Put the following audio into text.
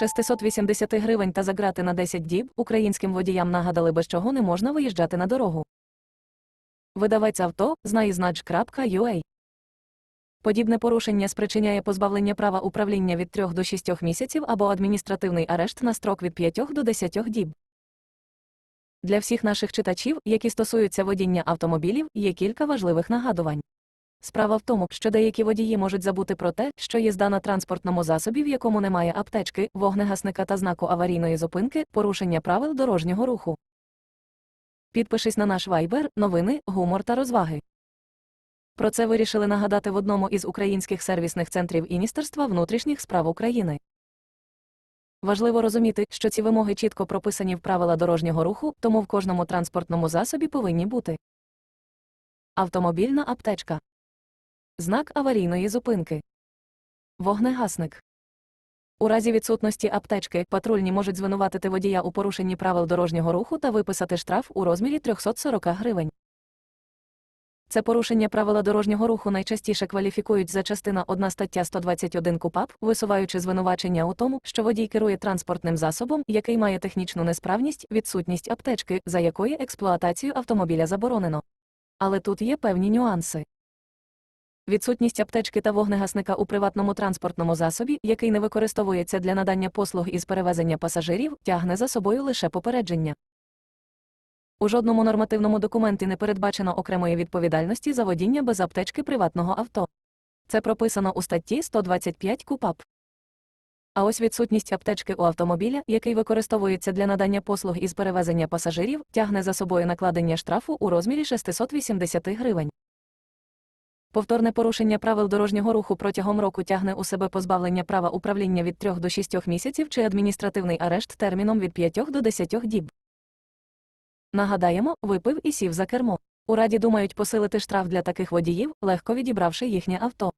680 гривень та за грати на 10 діб українським водіям нагадали, без чого не можна виїжджати на дорогу. Видавець авто знаїзнач.ua Подібне порушення спричиняє позбавлення права управління від 3 до 6 місяців або адміністративний арешт на строк від 5 до 10 діб. Для всіх наших читачів, які стосуються водіння автомобілів, є кілька важливих нагадувань. Справа в тому, що деякі водії можуть забути про те, що їзда на транспортному засобі, в якому немає аптечки, вогнегасника та знаку аварійної зупинки, порушення правил дорожнього руху. Підпишись на наш вайбер, новини, гумор та розваги. Про це вирішили нагадати в одному із українських сервісних центрів Міністерства внутрішніх справ України. Важливо розуміти, що ці вимоги чітко прописані в правила дорожнього руху, тому в кожному транспортному засобі повинні бути автомобільна аптечка, знак аварійної зупинки, вогнегасник. У разі відсутності аптечки патрульні можуть звинуватити водія у порушенні правил дорожнього руху та виписати штраф у розмірі 340 гривень. Це порушення правила дорожнього руху найчастіше кваліфікують за частина 1 стаття 121 КУПАП, висуваючи звинувачення у тому, що водій керує транспортним засобом, який має технічну несправність, відсутність аптечки, за якої експлуатацію автомобіля заборонено. Але тут є певні нюанси. Відсутність аптечки та вогнегасника у приватному транспортному засобі, який не використовується для надання послуг із перевезення пасажирів, тягне за собою лише попередження. У жодному нормативному документі не передбачено окремої відповідальності за водіння без аптечки приватного авто. Це прописано у статті 125 КУПАП. А ось відсутність аптечки у автомобіля, який використовується для надання послуг із перевезення пасажирів, тягне за собою накладення штрафу у розмірі 680 гривень. Повторне порушення правил дорожнього руху протягом року тягне у себе позбавлення права управління від 3 до 6 місяців чи адміністративний арешт терміном від 5 до 10 діб. Нагадаємо, випив і сів за кермо. У раді думають посилити штраф для таких водіїв, легко відібравши їхнє авто.